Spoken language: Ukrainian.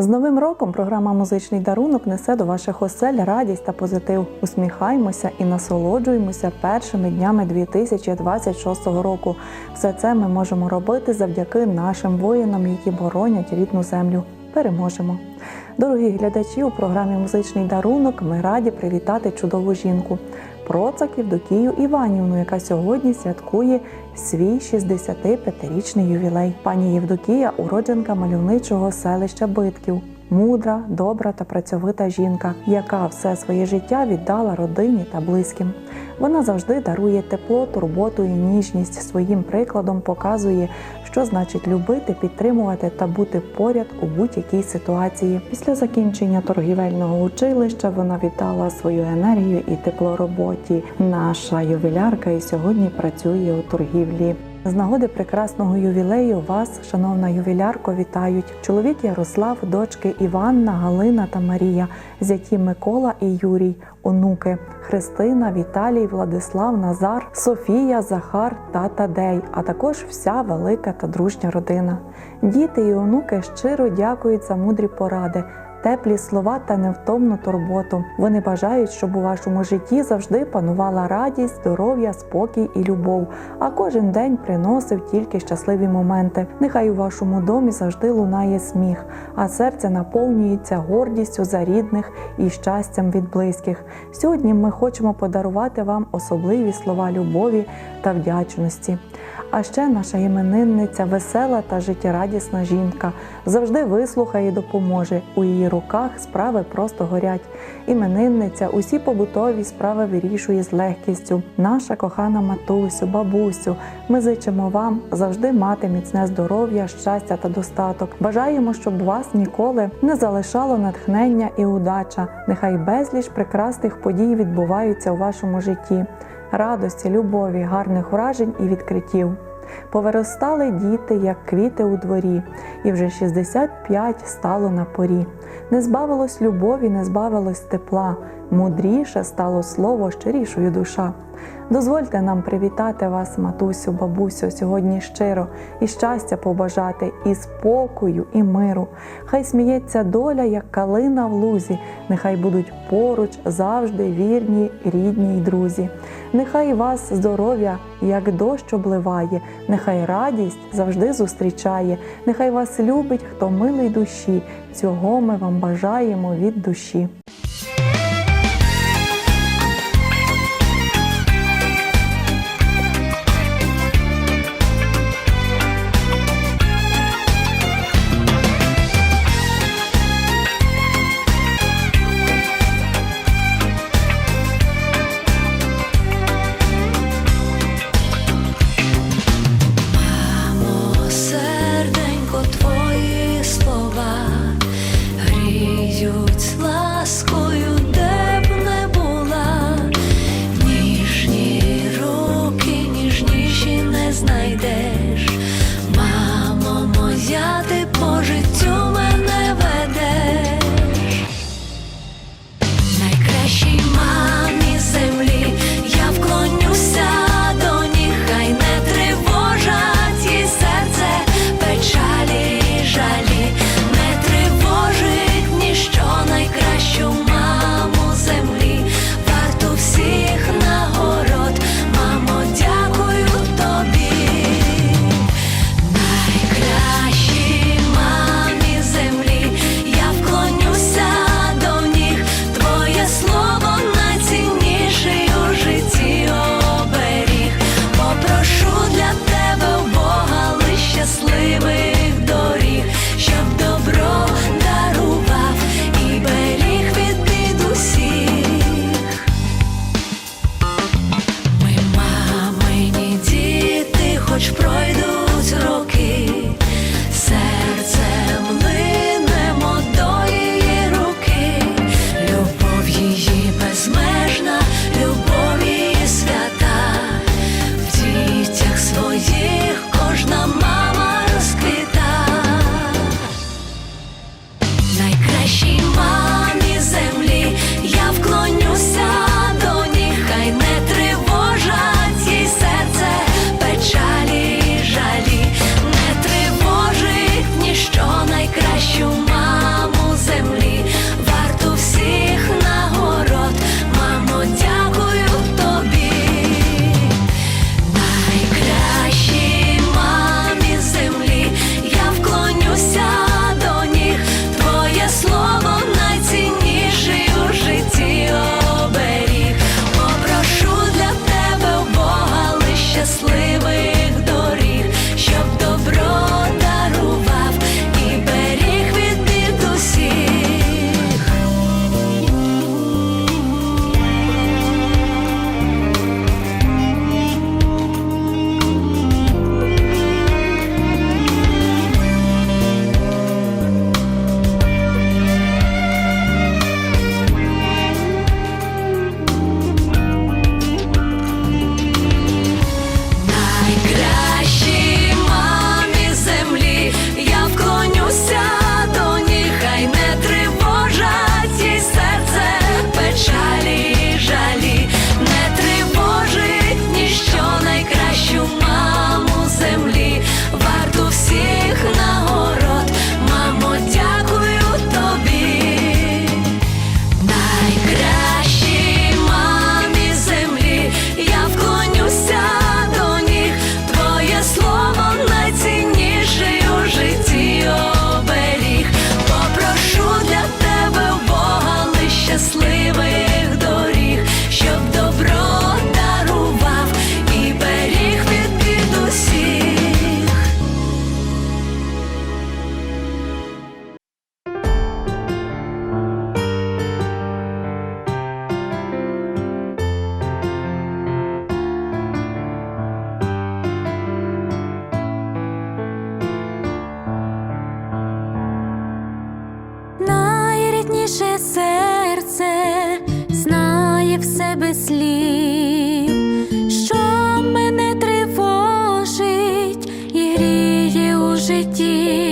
З новим роком програма Музичний дарунок несе до ваших осель радість та позитив. Усміхаймося і насолоджуємося першими днями 2026 року. Все це ми можемо робити завдяки нашим воїнам, які боронять рідну землю. Переможемо. Дорогі глядачі, у програмі Музичний дарунок ми раді привітати чудову жінку. Процак Докію Іванівну, яка сьогодні святкує свій 65-річний ювілей. Пані Євдокія уродженка мальовничого селища Битків. Мудра, добра та працьовита жінка, яка все своє життя віддала родині та близьким. Вона завжди дарує тепло, турботу і ніжність. Своїм прикладом показує, що значить любити, підтримувати та бути поряд у будь-якій ситуації. Після закінчення торгівельного училища вона віддала свою енергію і тепло роботі. Наша ювілярка і сьогодні працює у торгівлі. З нагоди прекрасного ювілею вас, шановна ювілярко, вітають чоловік Ярослав, дочки Іванна, Галина та Марія, зяті Микола і Юрій, онуки Христина, Віталій, Владислав, Назар, Софія, Захар та Тадей, а також вся велика та дружня родина. Діти і онуки щиро дякують за мудрі поради. Теплі слова та невтомну турботу. Вони бажають, щоб у вашому житті завжди панувала радість, здоров'я, спокій і любов, а кожен день приносив тільки щасливі моменти. Нехай у вашому домі завжди лунає сміх, а серце наповнюється гордістю за рідних і щастям від близьких. Сьогодні ми хочемо подарувати вам особливі слова любові та вдячності. А ще наша іменинниця весела та життєрадісна жінка завжди вислухає і допоможе. У її руках справи просто горять. Іменинниця усі побутові справи вирішує з легкістю. Наша кохана матусю, бабусю. Ми зичимо вам завжди мати міцне здоров'я, щастя та достаток. Бажаємо, щоб вас ніколи не залишало натхнення і удача. Нехай безліч прекрасних подій відбуваються у вашому житті радості, любові, гарних вражень і відкриттів. Повиростали діти, як квіти у дворі, і вже 65 стало на порі. Не збавилось любові, не збавилось тепла, мудріше стало слово, щирішою душа. Дозвольте нам привітати вас, матусю, бабусю, сьогодні щиро, і щастя побажати, і спокою, і миру. Хай сміється доля, як калина в лузі, нехай будуть поруч завжди вірні, рідні й друзі. Нехай вас здоров'я, як дощ обливає, нехай радість завжди зустрічає, нехай вас любить, хто милий душі. Цього ми вам бажаємо від душі. Слів, що мене тривожить і гріє у житті,